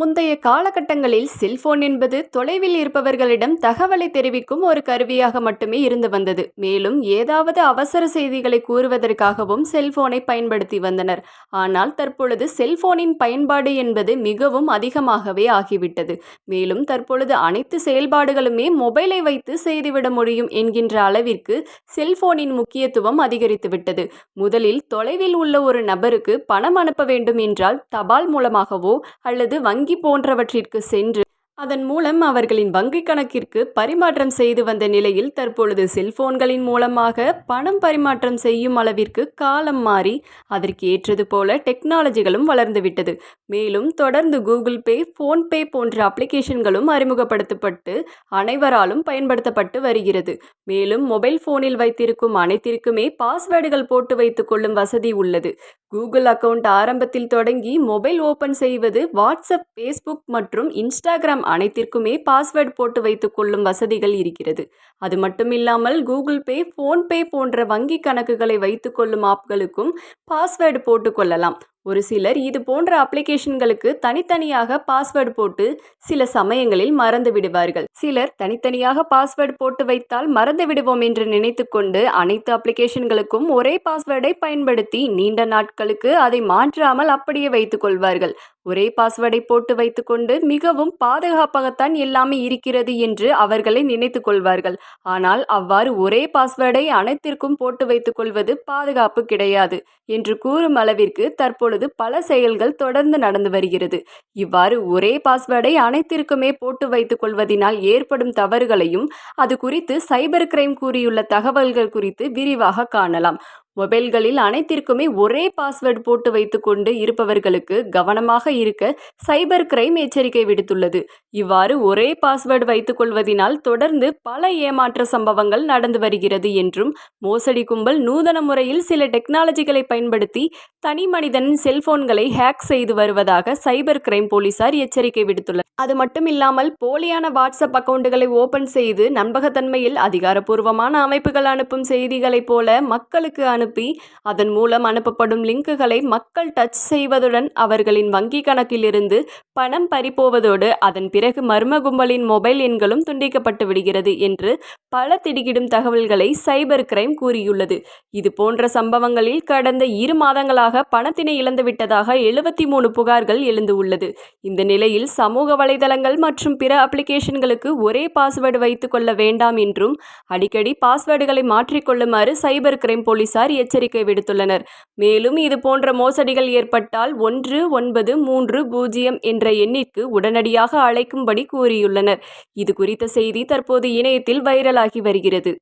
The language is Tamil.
முந்தைய காலகட்டங்களில் செல்போன் என்பது தொலைவில் இருப்பவர்களிடம் தகவலை தெரிவிக்கும் ஒரு கருவியாக மட்டுமே இருந்து வந்தது. மேலும் ஏதாவது அவசர செய்திகளை கூறுவதற்காகவும் செல்போனை பயன்படுத்தி வந்தனர். ஆனால் தற்பொழுது செல்போனின் பயன்பாடு என்பது மிகவும் அதிகமாகவே ஆகிவிட்டது. மேலும் தற்பொழுது அனைத்து செயல்பாடுகளுமே மொபைலை வைத்து செய்துவிட முடியும் என்கின்ற அளவிற்கு செல்போனின் முக்கியத்துவம் அதிகரித்துவிட்டது. முதலில் தொலைவில் உள்ள ஒரு நபருக்கு பணம் அனுப்ப வேண்டும் என்றால் தபால் மூலமாகவோ அல்லது வங்கி வங்கி போன்றவற்றிற்கு சென்று அதன் மூலம் அவர்களின் வங்கிக் கணக்கிற்கு பரிமாற்றம் செய்து வந்த நிலையில் தற்பொழுது செல்போன்களின் மூலமாக பணம் பரிமாற்றம் செய்யும் அளவிற்கு காலம் மாறி அதற்கு ஏற்றது போல டெக்னாலஜிகளும் வளர்ந்துவிட்டது மேலும் தொடர்ந்து கூகுள் பே ஃபோன்பே போன்ற அப்ளிகேஷன்களும் அறிமுகப்படுத்தப்பட்டு அனைவராலும் பயன்படுத்தப்பட்டு வருகிறது. மேலும் மொபைல் ஃபோனில் வைத்திருக்கும் அனைத்திற்குமே பாஸ்வேர்டுகள் போட்டு வைத்துக் கொள்ளும் வசதி உள்ளது. கூகுள் அக்கவுண்ட் ஆரம்பத்தில் தொடங்கி மொபைல் ஓபன் செய்வது வாட்ஸ்அப் ஃபேஸ்புக் மற்றும் இன்ஸ்டாகிராம் அனைத்திற்குமே பாஸ்வேர்டு போட்டு வைத்துக் கொள்ளும் வசதிகள் இருக்கிறது. அது மட்டும் இல்லாமல் கூகுள் பே ஃபோன்பே போன்ற வங்கி கணக்குகளை வைத்துக்கொள்ளும் ஆப்களுக்கும் பாஸ்வேர்டு போட்டுக்கொள்ளலாம் ஒரு சிலர் இது போன்ற அப்ளிகேஷன்களுக்கு தனித்தனியாக பாஸ்வேர்டு போட்டு சில சமயங்களில் மறந்து விடுவார்கள். சிலர் தனித்தனியாக பாஸ்வேர்டு போட்டு வைத்தால் மறந்து விடுவோம் என்று நினைத்துக்கொண்டு அனைத்து அப்ளிகேஷன்களுக்கும் ஒரே பாஸ்வேர்டை பயன்படுத்தி நீண்ட நாட்களுக்கு அதை மாற்றாமல் அப்படியே வைத்துக் கொள்வார்கள். ஒரே பாஸ்வேர்டை போட்டு வைத்துக்கொண்டு மிகவும் பாதுகாப்பாகத்தான் எல்லாமே இருக்கிறது என்று அவர்களை நினைத்து கொள்வார்கள். ஆனால் அவ்வாறு ஒரே பாஸ்வேர்டை அனைத்திற்கும் போட்டு வைத்துக் கொள்வது பாதுகாப்பு கிடையாது என்று கூறும் அளவிற்கு தற்பொழுது பல செயல்கள் தொடர்ந்து நடந்து வருகிறது. இவ்வாறு ஒரே பாஸ்வேர்டை அனைத்திற்குமே போட்டு வைத்துக் கொள்வதினால் ஏற்படும் தவறுகளையும் அது குறித்து சைபர் கிரைம் கூறியுள்ள தகவல்கள் குறித்து விரிவாக காணலாம். மொபைல்களில் அனைத்திற்குமே ஒரே பாஸ்வேர்டு போட்டு வைத்துக்கொண்டு இருப்பவர்களுக்கு கவனமாக இருக்க சைபர் கிரைம் எச்சரிக்கை விடுத்துள்ளது. இவ்வாறு ஒரே பாஸ்வேர்டு வைத்துக்கொள்வதினால் தொடர்ந்து பல ஏமாற்ற சம்பவங்கள் நடந்து வருகிறது என்றும் மோசடி கும்பல் நூதன முறையில் சில டெக்னாலஜிகளை பயன்படுத்தி தனி மனிதனின் செல்போன்களை ஹேக் செய்து வருவதாக சைபர் கிரைம் போலீசார் எச்சரிக்கை விடுத்துள்ளனர். அது மட்டும் இல்லாமல் போலியான வாட்ஸ்அப் அக்கவுண்டுகளை ஓபன் செய்து நம்பகத்தன்மையில் அதிகாரப்பூர்வமான அமைப்புகள் அனுப்பும் செய்திகளைப் போல மக்களுக்கு அனுப்பி அதன் மூலம் அனுப்பப்படும் லிங்குகளை மக்கள் டச் செய்வதுடன் அவர்களின் வங்கி கணக்கிலிருந்து பணம் பறிப்போவதோடு அதன் பிறகு மர்ம கும்பலின் மொபைல் எண்களும் துண்டிக்கப்பட்டு விடுகிறது என்று பல திடுக்கிடும் தகவல்களை சைபர் கிரைம் கூறியுள்ளது. இது போன்ற சம்பவங்களில் கடந்த இரு மாதங்களாக பணத்தினை இழந்துவிட்டதாக எழுபத்தி மூணு புகார்கள் எழுந்து உள்ளது இந்த நிலையில் சமூக வலைதளங்கள் மற்றும் பிற அப்ளிகேஷன்களுக்கு ஒரே பாஸ்வேர்டு வைத்துக் கொள்ள வேண்டாம் என்றும் அடிக்கடி பாஸ்வேர்டுகளை மாற்றிக்கொள்ளுமாறு சைபர் கிரைம் போலீசார் போலீசார் எச்சரிக்கை விடுத்துள்ளனர். மேலும் இது போன்ற மோசடிகள் ஏற்பட்டால் ஒன்று ஒன்பது மூன்று பூஜ்ஜியம் என்ற எண்ணிற்கு உடனடியாக அழைக்கும்படி கூறியுள்ளனர். இது குறித்த செய்தி தற்போது இணையத்தில் வைரலாகி வருகிறது.